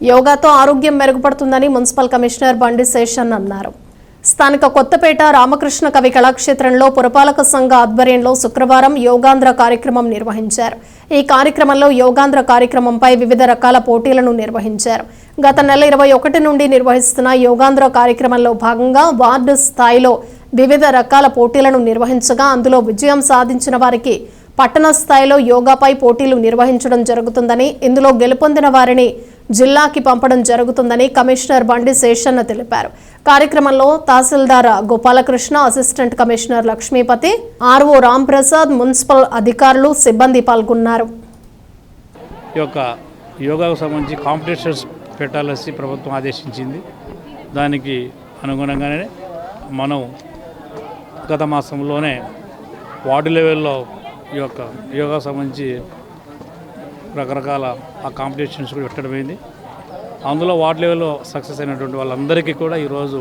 యోగాతో ఆరోగ్యం మెరుగుపడుతుందని municipal commissioner బండి శేషన్ అన్నారు. స్థానిక కొత్తపేట రామకృష్ణ కవి కళాక్షేత్రంలో పురపాలక సంఘ ఆధ్వర్యంలో శుక్రవారం యోగాంధ్ర కార్యక్రమం నిర్వహించారు. ఈ కార్యక్రమంలో యోగాంధ్ర కార్యక్రమంపై వివిధ రకాల పోటీలను నిర్వహించారు. గత నెల ఇరవై ఒకటి నుండి నిర్వహిస్తున్న యోగాంధ్ర కార్యక్రమంలో భాగంగా వార్డు స్థాయిలో వివిధ రకాల పోటీలను నిర్వహించగా అందులో విజయం సాధించిన వారికి పట్టణ స్థాయిలో యోగాపై పోటీలు నిర్వహించడం జరుగుతుందని ఇందులో గెలుపొందిన వారిని జిల్లాకి పంపడం జరుగుతుందని కమిషనర్ బండి శేషన్న తెలిపారు. కార్యక్రమంలో తహసీల్దార్ Gopalakrishna assistant commissioner Lakshmipathi RO Ramprasad municipal అధికారులు సిబ్బంది పాల్గొన్నారు. ఈ యొక్క యోగాకు సంబంధించి కాంపిటీషన్స్ పెట్టాలని ప్రభుత్వం ఆదేశించింది. దానికి అనుగుణంగానే మనం గత మాసంలోనే వార్డు లెవెల్లో ఈ యొక్క యోగా సంబంధించి రకరకాల ఆ కాంపిటీషన్స్ కూడా పెట్టడం అయింది. అందులో వార్డు లెవెల్లో సక్సెస్ అయినటువంటి వాళ్ళందరికీ కూడా ఈరోజు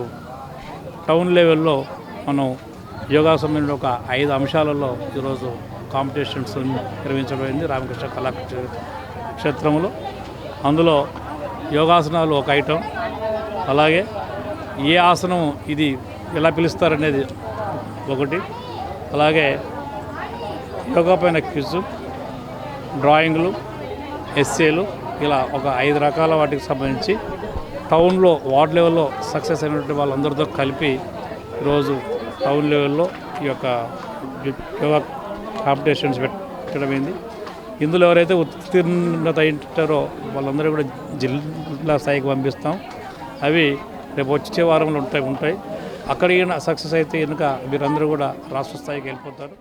టౌన్ లెవెల్లో మనం యోగా సంబంధించిన ఒక ఐదు అంశాలలో ఈరోజు కాంపిటీషన్స్ నిర్వహించబడింది రామకృష్ణ కళా క్షేత్రంలో. అందులో యోగాసనాలు ఒక ఐటెం అలాగే ఏ ఆసనం ఇది ఎలా పిలుస్తారనేది ఒకటి. అలాగే యోగా పైన క్విజ్ డ్రాయింగ్లు ఎస్సేలు ఇలా ఒక ఐదు రకాల వాటికి సంబంధించి టౌన్లో వార్డ్ లెవెల్లో సక్సెస్ అయినటువంటి వాళ్ళందరితో కలిపి ఈరోజు టౌన్ లెవెల్లో ఈ యొక్క యోగా కాంపిటీషన్స్ పెట్టడమైంది ఇందులో ఎవరైతే ఉత్తీర్ణత అయింటారో వాళ్ళందరూ కూడా జిల్లా స్థాయికి పంపిస్తాం. అవి రేపు వచ్చే వారంలో ఉంటాయి ఉంటాయి. అక్కడ సక్సెస్ అయితే కనుక మీరందరూ కూడా రాష్ట్ర స్థాయికి వెళ్ళిపోతారు.